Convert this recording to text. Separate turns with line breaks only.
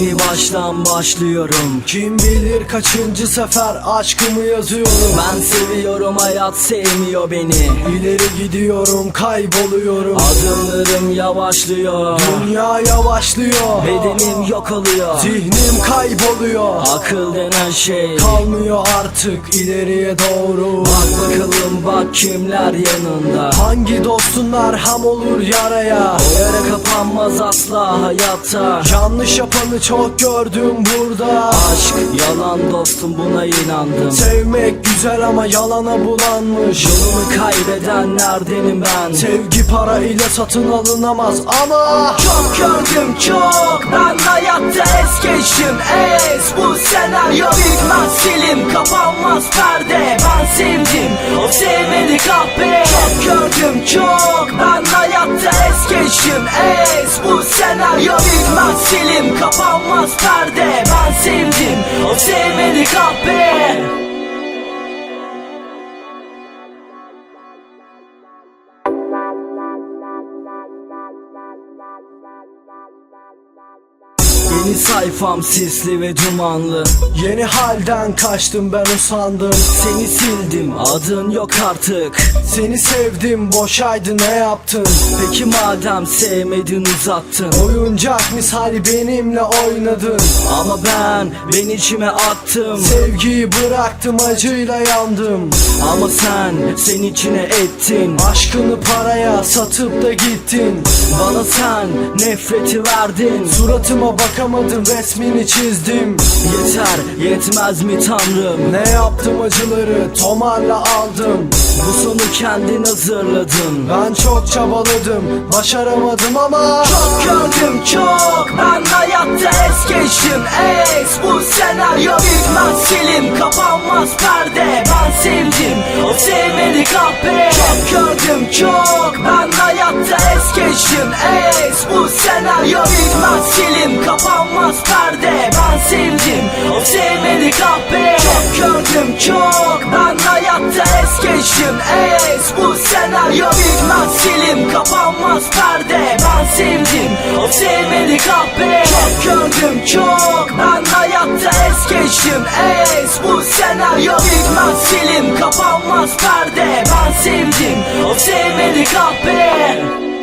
Yeni baştan başlıyorum.
Kim bilir kaçıncı sefer aşkımı yazıyorum.
Ben seviyorum hayat sevmiyor beni.
İleri gidiyorum kayboluyorum.
Adımlarım yavaşlıyor.
Dünya yavaşlıyor.
Bedenim yok oluyor.
Zihnim kayboluyor.
Akıl denen şey
Kalmıyor artık ileriye doğru.
Bak bakalım bak kimler yanında.
Hangi dostun merham olur yaraya?
O yara kapanmaz asla hayatta
Yanlış yapanı çok gördüm burada.
Aşk yalan dostum buna inandım.
Sevmek güzel ama yalana bulanmış.
Yolumu kaybedenlerdenim ben?
Sevgi para ile satın alınamaz ama
Çok gördüm çok. Ben hayatta es geçtim. Es Bu senaryo bitmez film Kapanmaz. perde geçtim es Bu senaryo. Bitmez film Kapanmaz perde. Ben sevdim o sevmedi kahpe Yeni sayfam sisli ve dumanlı.
Yeni halden kaçtım ben usandım.
Seni sildim adın yok artık.
Seni sevdim boşaydı ne yaptın?
Peki madem sevmedin uzattın.
Oyuncak misali benimle oynadın.
Ama ben ben içime attım.
Sevgiyi bıraktım acıyla yandım.
Ama sen sen içine ettin.
Aşkını paraya satıp da gittin.
Bana sen nefreti verdin.
Suratıma bakamadım resmini çizdim.
Yeter yetmez mi tanrım?
Ne yaptım acıları? Tomarla aldım.
Bu sonu kendin hazırladın.
Ben çok çabaladım başaramadım ama
Çok gördüm çok. Ben hayatta es geçtim es. Bu senaryo bitmez film Kapanmaz perde. Ben sevdim o sevmedi kahpe. Çok gördüm çok. Ben hayatta es geçtim es. Bu senaryo bitmez film Kapanmaz geçtim es Bu senaryo. Bitmez film Kapanmaz perde. Ben sevdim o sevmedi kahpe. Çok gördüm çok. Ben hayatta es geçtim. Es Bu senaryo. Bitmez film Kapanmaz perde. Ben sevdim o sevmedi kahpe